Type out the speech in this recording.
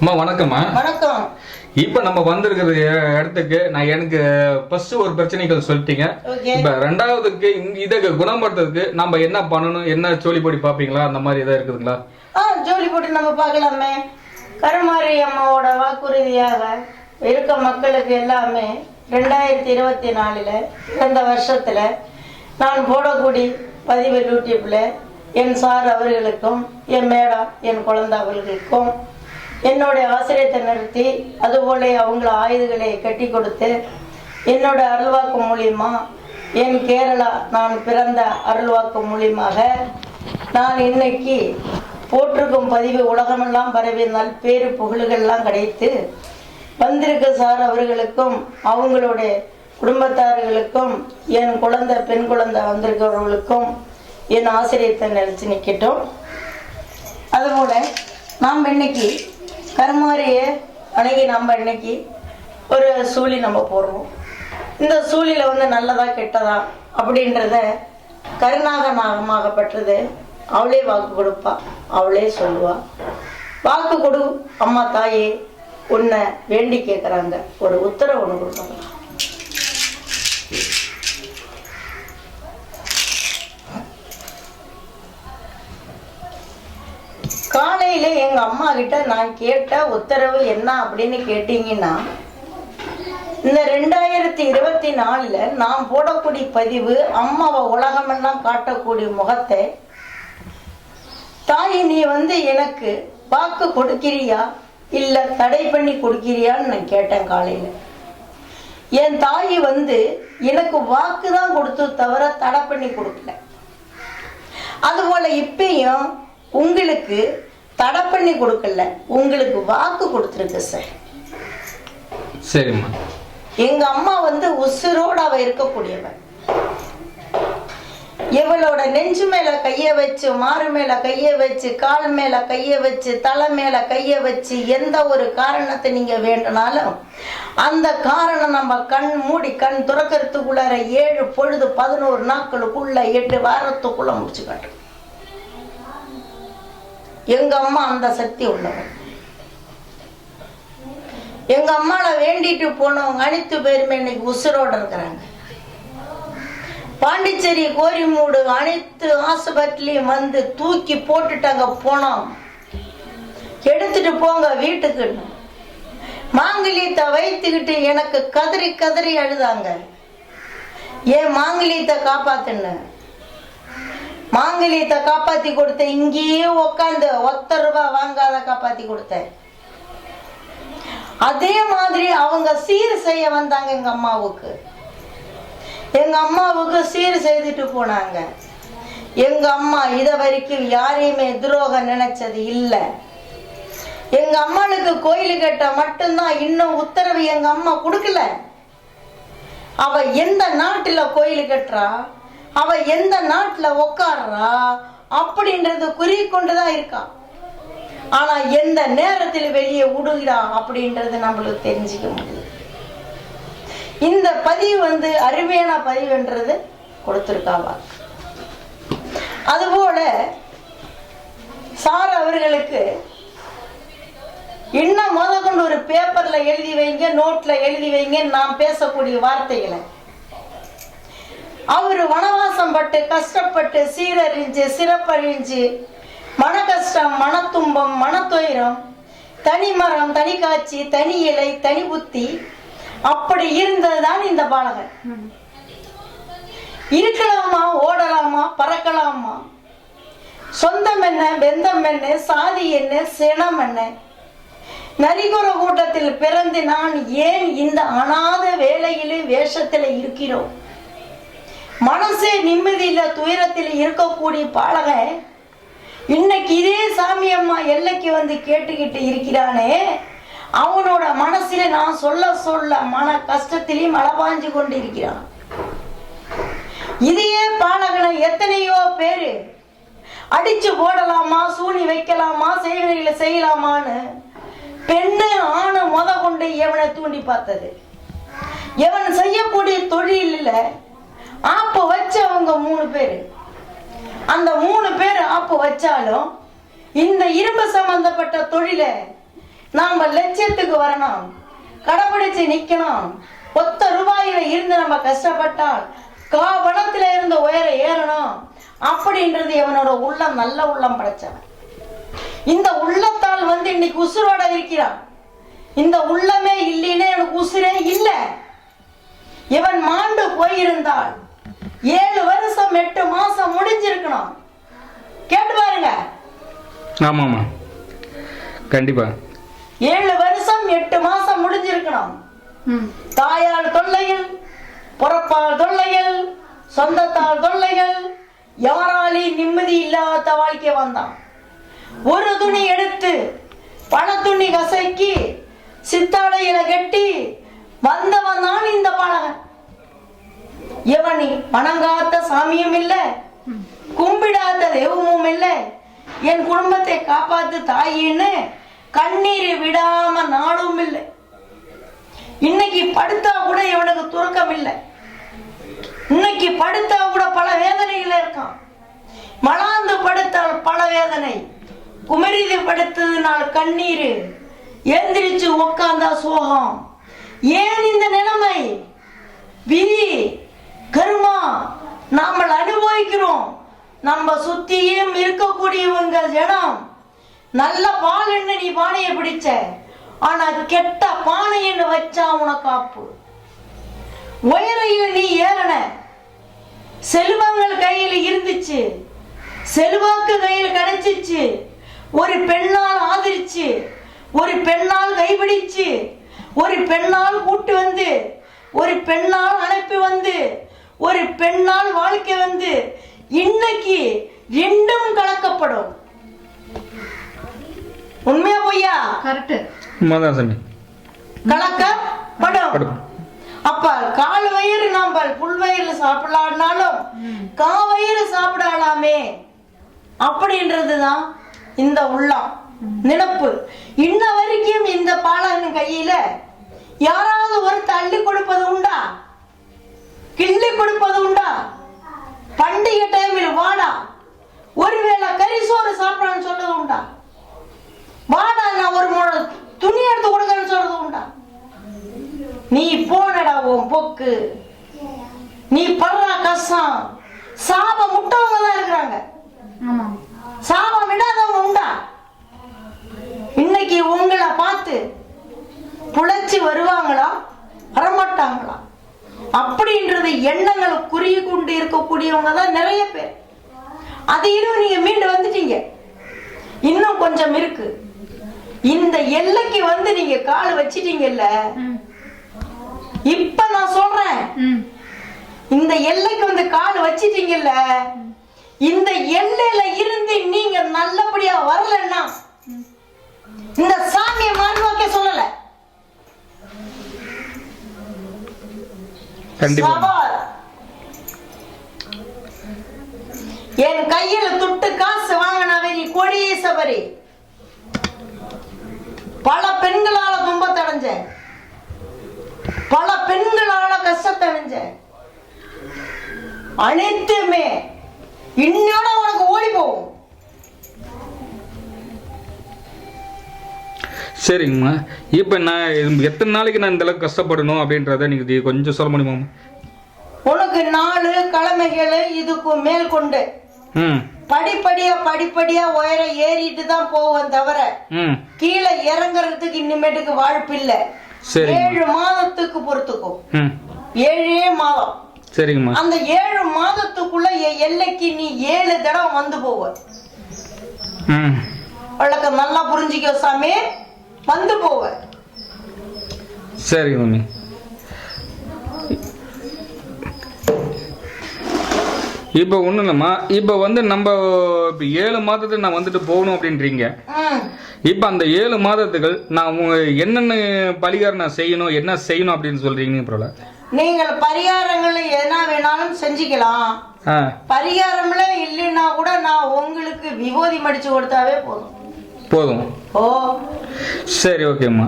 அம்மா வணக்கம்மா. வணக்கம். இப்ப நம்ம வந்திருக்கிற இடத்துக்கு நான் எனக்கு ஃபர்ஸ்ட் ஒரு பிரச்சனைகள் சொல்லிட்டீங்க. இப்ப ரெண்டாவதுக்கு இதை குணப்படுத்துறதுக்கு நம்ம என்ன பண்ணணும்? என்ன சோழிப்படி பாப்பீங்களா? அந்த மாதிரி ஏதாவது இருக்குதுங்களா? ஆ ஜோலி போட்டு நம்ம பார்க்கலாமே கருமாரி அம்மாவோட வாக்குறுதியாக இருக்க மக்களுக்கு எல்லாமே ரெண்டாயிரத்தி இருபத்தி நாலில் இந்த வருஷத்தில் நான் போடக்கூடிய பதிவு யூடியூப்பில் என் சார் அவர்களுக்கும் என் மேடம் என் குழந்தை அவர்களுக்கும் என்னுடைய ஆசிரியத்தை நிறுத்தி அதுபோல அவங்கள ஆயுதங்களை கட்டி கொடுத்து என்னோட அருள்வாக்கு மூலியமா என் கேரளா நான் பிறந்த அருள்வாக்கு மூலியமாக நான் இன்னைக்கு போட்டிருக்கும் பதிவு உலகமெல்லாம் பரவி நல்பேறு புகழுகள்லாம் கிடைத்து வந்திருக்க சார் அவர்களுக்கும் அவங்களுடைய குடும்பத்தார்களுக்கும் என் குழந்தை பெண் குழந்தை வந்திருக்கிறவர்களுக்கும் என் ஆசிரியத்தை நினைச்சு நிற்கட்டும். அதுபோல நாம் இன்னைக்கு கருமாரியை வணங்கி நம்ம இன்னைக்கு ஒரு சூழி நம்ம போடுறோம். இந்த சூழில வந்து நல்லதா கெட்டதா அப்படின்றத கருணாக நாகமாகப்பட்டது அவளே வாக்கு கொடுப்பா அவளே சொல்லுவா. வாக்கு கொடு அம்மா தாயே உன்னை வேண்டி கேட்குறாங்க ஒரு உத்தரவு ஒன்று கொடுப்பாங்க காலையில எங்க அம்மா கிட்ட நான் கேட்ட உத்தரவு என்ன அப்படின்னு கேட்டீங்கன்னா இந்த ரெண்டாயிரத்தி இருபத்தி நாலுல நான் போடக்கூடிய பதிவு அம்மாவை உலகமெல்லாம் காட்டக்கூடிய முகத்தை தாய் நீ வந்து எனக்கு வாக்கு கொடுக்கிறியா? இல்ல தடை பண்ணி கொடுக்கிறியான்னு நான் கேட்டேன் காலையில. என் தாய் வந்து எனக்கு வாக்கு தான் கொடுத்து தவிர தடை பண்ணி கொடுக்கல. அதுபோல இப்பயும் உங்களுக்கு தடை பண்ணி கொடுக்கல. உங்களுக்கு வாக்கு கொடுத்துருக்கு சார் சரிம்மா. எங்க அம்மா வந்து உசுரோட அவ இருக்கக்கூடியவ. இவளோட நெஞ்சு மேல கைய வச்சு மாறு மேல கைய வச்சு கால் மேல கைய வச்சு தலை மேல கைய வச்சு எந்த ஒரு காரணத்தை நீங்க வேண்டுனாலும் அந்த காரணம் நம்ம கண் மூடி கண் துறக்கிறதுக்குள்ளார ஏழு பொழுது பதினோரு நாட்களுக்குள்ள எட்டு வாரத்துக்குள்ள முடிச்சு காட்டும் எங்க அம்மா அந்த சக்தி உள்ளவன். எங்க அம்மால வேண்டிட்டு போனவங்க அனைத்து பேருமே இன்னைக்கு உசுரோடு இருக்கிறாங்க. பாண்டிச்சேரி கோரிமூடு அனைத்து ஆஸ்பத்திரியும் வந்து தூக்கி போட்டுட்டாங்க போனோம். எடுத்துட்டு போங்க வீட்டுக்கு. மாங்கலியத்தை வைத்துக்கிட்டு எனக்கு கதறி கதறி அழுதாங்க. ஏன் மாங்கலியத்தை காப்பாத்துன்னு? மாங்கலியத்தை காப்பாத்தி கொடுத்தேன் இங்கேயே உக்காந்து ஒத்த ரூபாய் வாங்காத காப்பாத்தி கொடுத்தேன். அதே மாதிரி அவங்க சீர் செய்ய வந்தாங்க எங்க அம்மாவுக்கு. எங்க அம்மாவுக்கு சீர் செய்துட்டு போனாங்க. எங்க அம்மா இத வரைக்கும் யாரையுமே துரோகம் நினைச்சது இல்ல. எங்க அம்மாளுக்கு கோயில் கட்ட மட்டும்தான் இன்னும் உத்தரவு எங்க அம்மா கொடுக்கல. அவ எந்த நாட்டுல கோயில் கட்டுறா? அவ எந்த நாட்டுல உக்காடுறா அப்படின்றது குறி கொண்டுதான் இருக்கா. ஆனா எந்த நேரத்தில் வெளியே விடுகிறா அப்படின்றது நம்மளுக்கு தெரிஞ்சுக்க முடியுது இந்த பதிவு வந்து அருமையான பதிவுன்றது கொடுத்துருக்காவா அதுபோல சார் அவர்களுக்கு இன்னும் முத கொண்டு ஒரு பேப்பர்ல எழுதி வைங்க நோட்ல எழுதி வைங்க நாம் பேசக்கூடிய வார்த்தைகளை. அவரு வனவாசம் பட்டு கஷ்டப்பட்டு சீரழிஞ்சு சிறப்பழிஞ்சு மன கஷ்டம் மனத்துன்பம் மனத்துயரம் தனி மரம் தனி காட்சி தனி இலை தனி புத்தி அப்படி இருந்ததுதான் இந்த பாலகன். இருக்கலாமா ஓடலாமா பறக்கலாமா? சொந்தம் என்ன பெந்தம் என்ன சாதி என்ன சினம் என்ன? நரிகுற கூட்டத்தில் பிறந்து நான் ஏன் இந்த அனாத வேலையிலே வேஷத்தில் இருக்கிறோம்? மனசே நிம்மதியில் துயரத்தில் இருக்கக்கூடிய பாலகன் இன்னைக்கு இதே சாமி அம்மா எல்லைக்கு வந்து கேட்டுக்கிட்டு இருக்கிறானே. அவனோட மனசில நான் சொல்ல சொல்ல மன கஷ்டத்திலையும் மலபாஞ்சு கொண்டு இருக்கிறான் இதையே பாலகனை எத்தனையோ பேரு அடிச்சு போடலாமா சூனி வைக்கலாமா செய்வனைகளை செய்யலாமான்னு பெண்ணு ஆணு முத கொண்டு எவனை தூண்டி பார்த்தது? எவன் செய்யக்கூடிய தொழிலில் ஆப்பு வச்சவங்க மூணு பேரு. அந்த மூணு பேர் ஆப்பு வச்சாலும் இந்த இரும்பு சம்பந்தப்பட்ட தொழிலை நாம லட்சியத்துக்கு வரணும். கடைபிடிச்சு நிக்கணும். ஒத்த ரூபாயில இருந்து நம்ம கஷ்டப்பட்டால் காவணத்துல இருந்து உயர ஏறணும். அப்படின்றது இவனோட உள்ளம் நல்ல உள்ளம் படைச்சவன். இந்த உள்ளத்தால் வந்து இன்னைக்கு உசுரோட இருக்கிறான். இந்த உள்ளமே இல்லைன்னு எனக்கு உசுரே இல்லை. இவன் மாண்டு போயிருந்தால் வருஷம் எட்டு மாசம் முடிஞ்சிருக்கணும். கேட்டு பாருங்க. ஆமாம்மா. கண்டிப்பா. ஏழு வருஷம் எட்டு மாசம் முடிஞ்சிருக்கணும். தாயால் தொல்லைகள் புறப்பால் தொல்லைகள் சொந்தத்தால் தொல்லைகள் யாராலே நிம்மதி இல்லாத வாழ்க்கை வந்தான். ஒரு துணி எடுத்து பண துணி கசக்கி சித்தாடையில கட்டி வந்தவன் தான் இந்த பழகன் இவனி வணங்காத்த சாமியும் இல்ல கும்பிடாத தெய்வமும் இல்ல. என் குடும்பத்தை காப்பாத்து தாயின்னு கண்ணீர் விடாம நாளும் இல்லை. இன்னைக்கு படுத்தா கூட இவனுக்கு துறக்கம் இல்லை. இன்னைக்கு படுத்தா கூட பல வேதனைகள் இருக்கான். மலாந்து படுத்தால் பல வேதனை. குமரிது படுத்ததுனால் கண்ணீர். எந்திரிச்சு உட்கார்ந்தா சோகம். ஏன் இந்த நிலைமை? விதி கர்மா நாமல் அனுபவிக்கிறோம். நம்ம சுத்தியும் இருக்கக்கூடியவங்க ஜனம். நல்ல பால் என்ன நீ பானையை பிடிச்ச. ஆனா கெட்ட பானைன்னு வச்சா உனக்கு ஆப்பு உயரையில் நீ ஏறன. செல்வங்கள் கையில் இருந்துச்சு. செல்வாக்கு கையில் கிடைச்சிச்சு. ஒரு பெண்ணால் ஆதரிச்சு. ஒரு பெண்ணால் கைபிடிச்சு ஒரு பெண்ணால் கூட்டு வந்து. ஒரு பெண்ணால் அனுப்பி வந்து. ஒரு பெண்ணால் வாழ்க்கை வந்து இன்னைக்கு ரெண்டும் கலக்கப்படும். உண்மையா பொய்யா? கரெக்ட் உண்மைதான் சாமி. கலக்கப்படும். படும். அப்ப கால் வயிறு நாம புல் வயிறு சாப்பிடலான்னாலும் கா வயிறு சாப்பிடலாமே. அப்படின்றதுதான் இந்த உள்ளம் நினப்பு. இன்ன வரைக்கும் இந்த பாலகன் கையில யாராவது ஒரு தள்ளி கொடுப்பது உண்டா? கிள்ளி கொடுப்பது உண்டா அப்படின்றது எண்ணங்களை குறுகி கொண்டு இருக்கக்கூடியவங்க தான் நிறைய பேர். அதையும் நீங்க மீண்டு வந்துட்டீங்க. இன்னும் கொஞ்சம் இருக்கு. இந்த எல்லைக்கு வந்து நீங்க கால் வச்சிட்டீங்கல்ல? இப்ப நான் சொல்றேன். இந்த எல்லைக்கு வந்து கால் வச்சிட்டீங்கல்ல? இந்த எல்லையில இருந்து நீங்க நல்லபடியா வரலன்னா இந்த சாமியை மாறுவாக்க கண்டிப்பா. என் கையில துட்டு காசு வாங்கினவரி கொடியேசவரி பல பெண்களால துன்பத்தை அடைஞ்சேன் பல பெண்களால கஷ்டத்தை அனைத்துமே இன்னோட உனக்கு ஓடி போகும். சரிங்கம்மா. இப்போ நான் எத்தனை நாளைக்கு நான் இந்த அளவுக்கு கஷ்டப்படணும் அப்படின்றத நீங்கள் கொஞ்சம் சொல்ல முடியுமா உனக்கு நாலு கிழமைகள் இதுக்கு மேல் கொண்டு. படிப்படியா படிப்படியா உயர ஏறிட்டு தான் போவேன் தவிர கீழே இறங்குறதுக்கு இனிமேட்டுக்கு வாய்ப்பு இல்ல. ஏழு மாதத்துக்கு பொறுத்துக்கும். ஏழே மாதம். சரிங்கம்மா. அந்த ஏழு மாதத்துக்குள்ள என் எல்லைக்கு நீ ஏழு தடவை வந்து போவ. ம். வழக்க நல்லா புரிஞ்சுக்கோ சாமி. வந்து போவ. சரிங்க மம்மி. இப்போ ஒன்றும் இல்லைம்மா. இப்போ வந்து நம்ம இப்போ ஏழு மாதத்துக்கு நான் வந்துட்டு போகணும் அப்படின்றீங்க. இப்போ அந்த ஏழு மாதத்துகள் நான் என்னென்ன பரிகாரம் நான் செய்யணும் என்ன செய்யணும் அப்படின்னு சொல்றீங்க பரவாயில்ல நீங்கள் பரிகாரங்கள் என்ன வேணாலும் செஞ்சுக்கலாம். பரிகாரம்ல இல்லைன்னா கூட நான் உங்களுக்கு விபூதி மடிச்சு கொடுத்தாவே போதும். போதும். சரி ஓகேம்மா.